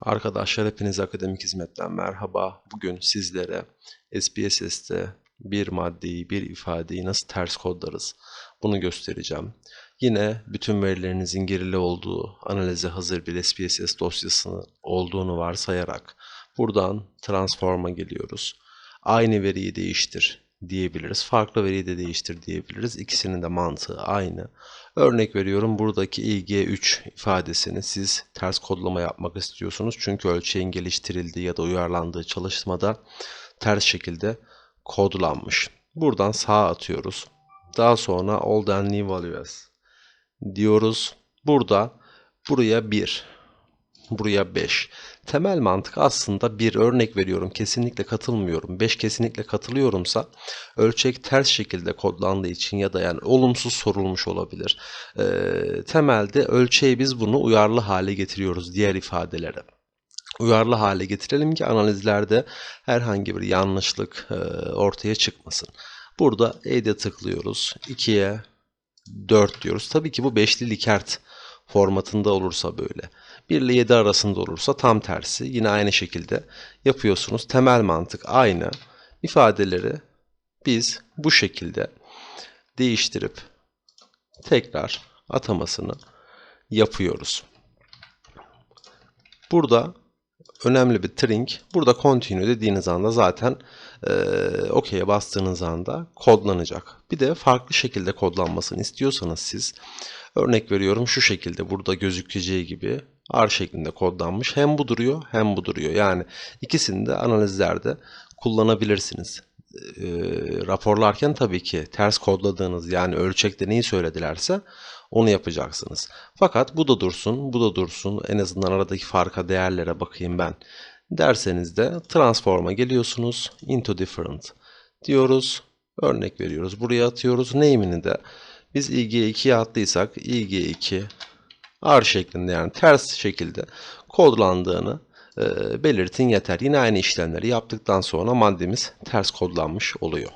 Arkadaşlar hepinize akademik hizmetten merhaba. Bugün sizlere SPSS'te bir maddeyi, bir ifadeyi nasıl ters kodlarız bunu göstereceğim. Yine bütün verilerinizin girili olduğu, analize hazır bir SPSS dosyası olduğunu varsayarak buradan transform'a geliyoruz. Aynı veriyi değiştir diyebiliriz. Farklı veriyi de değiştir diyebiliriz. İkisinin de mantığı aynı. Örnek veriyorum buradaki IG3 ifadesini siz ters kodlama yapmak istiyorsunuz. Çünkü ölçeğin geliştirildiği ya da uyarlandığı çalışmada ters şekilde kodlanmış. Buradan sağa atıyoruz. Daha sonra old and new values diyoruz. Burada buraya 1, buraya 5. Temel mantık aslında bir örnek veriyorum. Kesinlikle katılmıyorum. 5 kesinlikle katılıyorumsa ölçek ters şekilde kodlandığı için ya da yani olumsuz sorulmuş olabilir. Ee, temelde ölçeği biz bunu uyarlı hale getiriyoruz diğer ifadelere uyarlı hale getirelim ki analizlerde herhangi bir yanlışlık e, ortaya çıkmasın. Burada E'de tıklıyoruz. 2'ye 4 diyoruz. Tabii ki bu beşli Likert formatında olursa böyle. 1 ile 7 arasında olursa tam tersi. Yine aynı şekilde yapıyorsunuz. Temel mantık aynı. İfadeleri biz bu şekilde değiştirip tekrar atamasını yapıyoruz. Burada önemli bir tring. Burada continue dediğiniz anda zaten e, OK'ye bastığınız anda kodlanacak. Bir de farklı şekilde kodlanmasını istiyorsanız siz örnek veriyorum şu şekilde burada gözükeceği gibi R şeklinde kodlanmış. Hem bu duruyor hem bu duruyor. Yani ikisini de analizlerde kullanabilirsiniz. E, raporlarken tabii ki ters kodladığınız yani ölçekte neyi söyledilerse onu yapacaksınız. Fakat bu da dursun, bu da dursun. En azından aradaki farka değerlere bakayım ben. Derseniz de transform'a geliyorsunuz. Into different diyoruz. Örnek veriyoruz. Buraya atıyoruz. Name'ini de biz IG2'ye attıysak IG2 R şeklinde yani ters şekilde kodlandığını belirtin yeter. Yine aynı işlemleri yaptıktan sonra maddemiz ters kodlanmış oluyor.